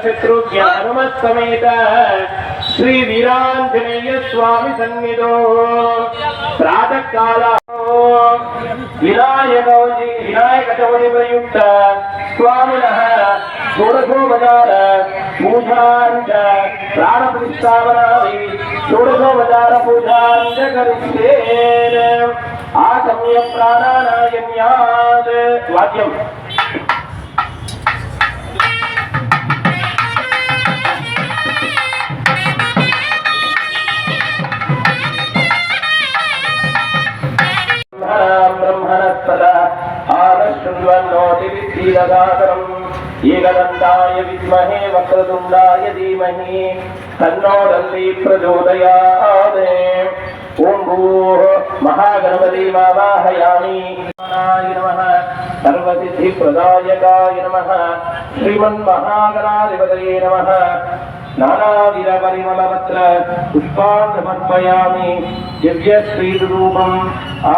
సీతారామ లక్ష్మణ శత్రుఘ్న హనుమత్ సమేత శ్రీ వీరాంజనేయ స్వామి సన్నిధో ప్రాతకాల వినాయక వినాయక చౌరి ప్రయుక్త స్వామిన షోడశోపచార పూజాంచ ప్రాణ ప్రతిష్టాపనాది షోడశోపచార పూజాంచ కరిస్తే ఆ ఆగమ్య ప్రాణానాయమ్యాత్ వాక్యం एकदन्ताय विद्महे वक्रतुण्डाय धीमहि तन्नो दन्ती प्रचोदयात् ॐ भूः महागणपति वावाहयामि नमः सर्वसिद्धिप्रदायकाय नमः श्रीमन्महागणाधिपतये नमः नानाविधपरिमलपत्र पुष्पान् समर्पयामि दिव्यश्रीरूपम् आ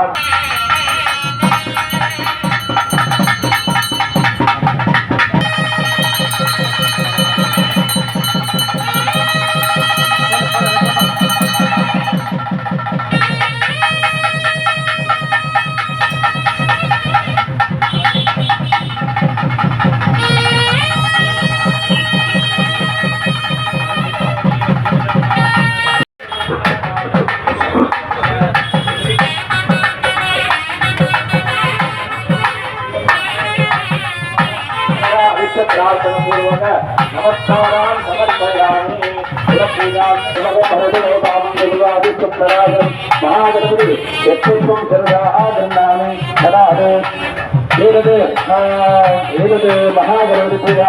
நமஸ்காரான் சமர்ப்பயாமி சிவபூஜான் சிவபரதுரோ பாவம் குருவாதி சுப்தராஜன் மகாகணபதி எப்பொழுதும் சிறதாக இருந்தாமே அதாவது இருபது இருபது மகாகணபதி பூஜா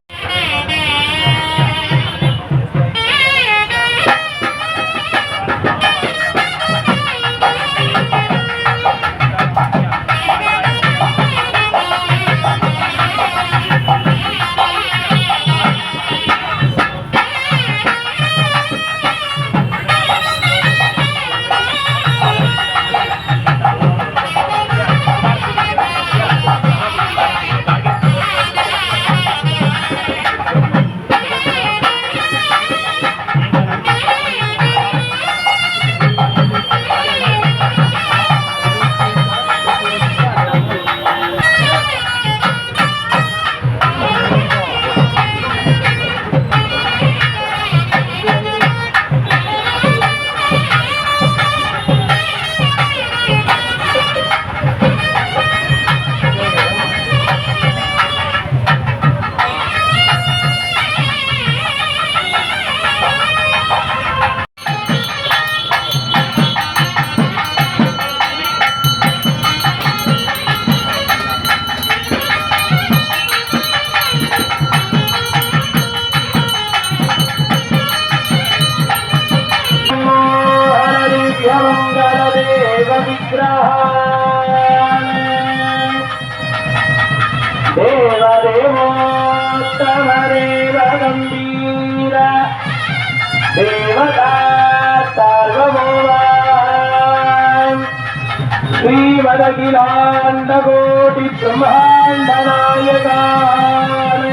శ్రీమదఖిలాండకోటి బ్రహ్మాండ నాయకాన్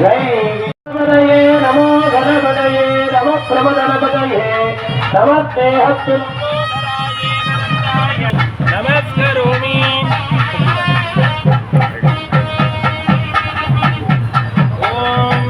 జై గణపతయే నమో గణపతయే నమ ప్రమదనపతయే నమస్తే హస్తు. నమస్కరోమి. ఓం.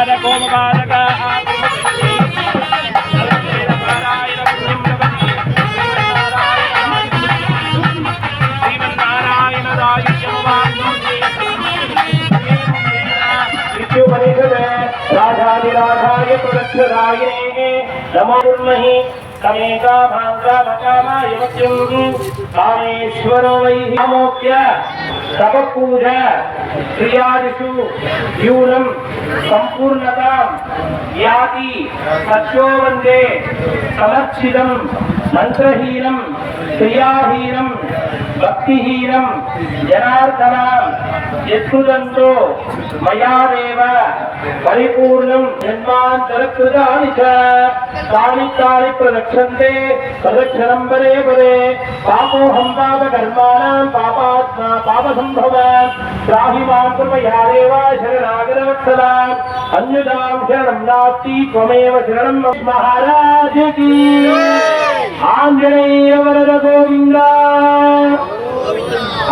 తపోమపాలక నారాయణ పుణ్యం లభతే శ్రీమన్నారాయణ राधाधिराधाय प्रदक्षरायणे नमो कुर्महि कमेका भाङ्गा भकामाय मत्यम् कामेश्वरो वै अमोक्य तपपूजा क्रियादिषु न्यूनं सम्पूर्णतां याति सत्यो वन्दे समर्चितं मन्त्रहीनं క్రియాహీనం భక్తిహీనం జనార్దనం ఎత్తుదంతో మయాదేవ పరిపూర్ణం జన్మాంతరకృతాని తాని తాని ప్రదక్షంతే ప్రదక్షిణం పరే పరే పాపోహం పాప కర్మాణం పాపాత్మా పాప సంభవ రాహి మాం కృపయా దేవ శరణాగరవత్సల అన్యుదాం శరణం నాస్తి త్వమేవ శరణం మహారాజకి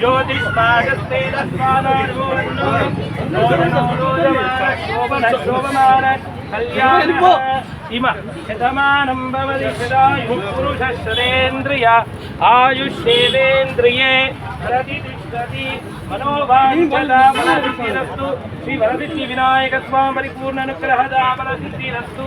జ్యోతిష్మాగస్తే శోభన శోభమాన ఇమ శతమానం భవతి సదాయు పురుష శతేంద్రియ ఆయుష్యేంద్రియే ప్రతిష్టతి మనోభాగ్యదామనసిద్ధిరస్తు శ్రీ వరసిద్ధి వినాయక స్వామి పరిపూర్ణ అనుగ్రహదామనసిద్ధిరస్తు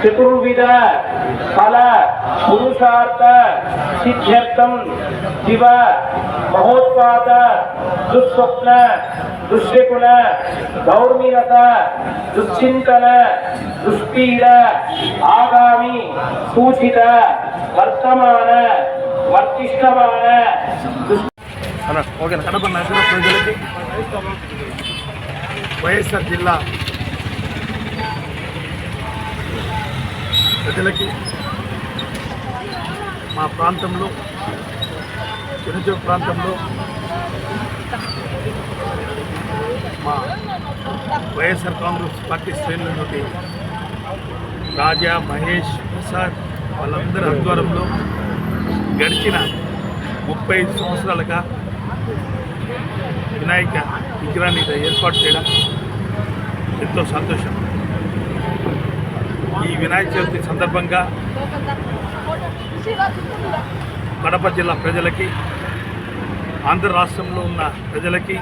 చతుర్విధ ఫల పురుషార్థ సిద్ధ్యర్థం శివ మహోత్పాద దుస్వప్న దుశ్శకుల దౌర్మిరత దుశ్చింతన దుష్పీడ ఆగామి సూచిత వర్తమాన వర్తిష్టమాన దుష్ అలా ఓకే కడప నగర ప్రజలకి వైఎస్ఆర్ జిల్లా ప్రజలకి మా ప్రాంతంలో చిరుచూరు ప్రాంతంలో మా వైఎస్ఆర్ కాంగ్రెస్ పార్టీ శ్రేణుల నుండి రాజా మహేష్ ప్రసాద్ వాళ్ళందరి ఆధ్వర్యంలో గడిచిన ముప్పై సంవత్సరాలుగా వినాయక విగ్రహాన్ని ఏర్పాటు చేయడం ఎంతో సంతోషం. ఈ వినాయక చవితి సందర్భంగా కడప జిల్లా ప్రజలకి ఆంధ్ర రాష్ట్రంలో ఉన్న ప్రజలకి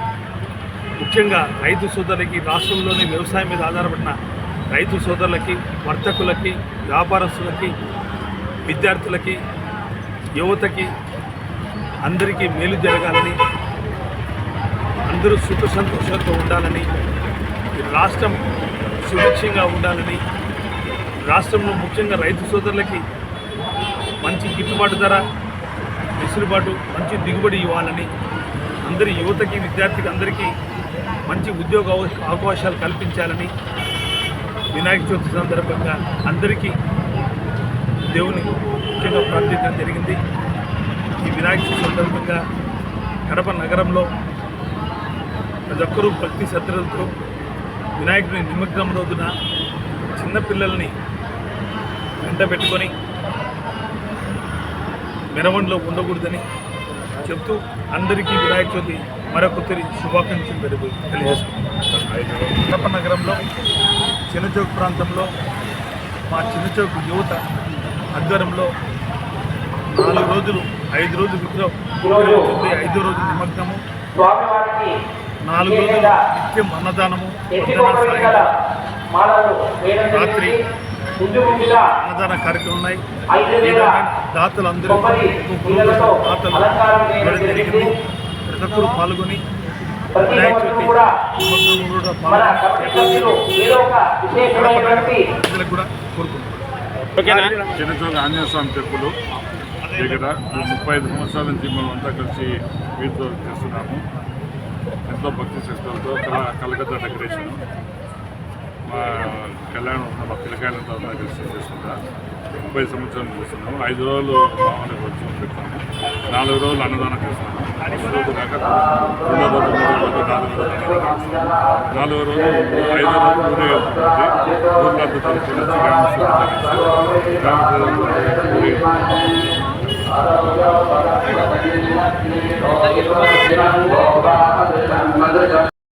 ముఖ్యంగా రైతు సోదరులకి రాష్ట్రంలోని వ్యవసాయం మీద ఆధారపడిన రైతు సోదరులకి వర్తకులకి వ్యాపారస్తులకి విద్యార్థులకి యువతకి అందరికీ మేలు జరగాలని అందరూ సుఖ సంతోషాలతో ఉండాలని రాష్ట్రం సుభిక్షంగా ఉండాలని రాష్ట్రంలో ముఖ్యంగా రైతు సోదరులకి మంచి గిట్టుబాటు ధర వెసులుబాటు మంచి దిగుబడి ఇవ్వాలని అందరి యువతకి విద్యార్థికి అందరికీ మంచి ఉద్యోగ అవకాశాలు కల్పించాలని వినాయక చవితి సందర్భంగా అందరికీ దేవుని ముఖ్యంగా ప్రార్థించడం జరిగింది. ఈ వినాయక చవితి సందర్భంగా కడప నగరంలో ప్రతి ఒక్కరూ భక్తి శ్రద్ధలతో వినాయకుడిని నిమగ్నం రోజున చిన్నపిల్లల్ని వెంట పెట్టుకొని మెరవణిలో ఉండకూడదని చెప్తూ అందరికీ వినాయక చవితి మరొకరి శుభాకాంక్షలు తెలియజేసుకుంటున్నాం కడప నగరంలో చిన్నచౌక్ ప్రాంతంలో మా చిన్నచౌక్ యువత ఆధ్వర్యంలో నాలుగు రోజులు ఐదు రోజులు విగ్రహం ఐదో రోజు నిమగ్నము. నాలుగు రోజులు నిత్యం అన్నదానము రాత్రి అన్నదాన కార్యక్రమం ఉన్నాయి. దాతలు అందరూ దాతలు ఇవ్వడం జరిగింది. ప్రతి ఒక్కరూ పాల్గొని వినాయక చవితి పాల్గొని కూడా కోరుకుంటున్నాం. చిన్నచోక ఆంజనేయ స్వామి టెంపుల్ దగ్గర ముప్పై ఐదు సంవత్సరాల నుంచి మనం అంతా కలిసి వీటితో చేస్తున్నాము. ఎంతో భక్తి కల కలకత్తా డెకరేషన్. మా కళ్యాణం ఉన్న మా పిల్లకాయలతో అంతా కలిసి చేస్తుంటా ముప్పై సంవత్సరాలు చేస్తున్నాము. ఐదు రోజులు మామూలుగా వచ్చి పెడతాము నాలుగు రోజులు అన్నదానం చేస్తాము ఫస్ట్ రోజు కాక రెండో రోజు మూడో రోజు నాలుగు రోజు నాలుగో రోజు ఐదో రోజు ఊరేగుతుంది ఊర్లంతా తెలుసుకొని వచ్చి గ్రామ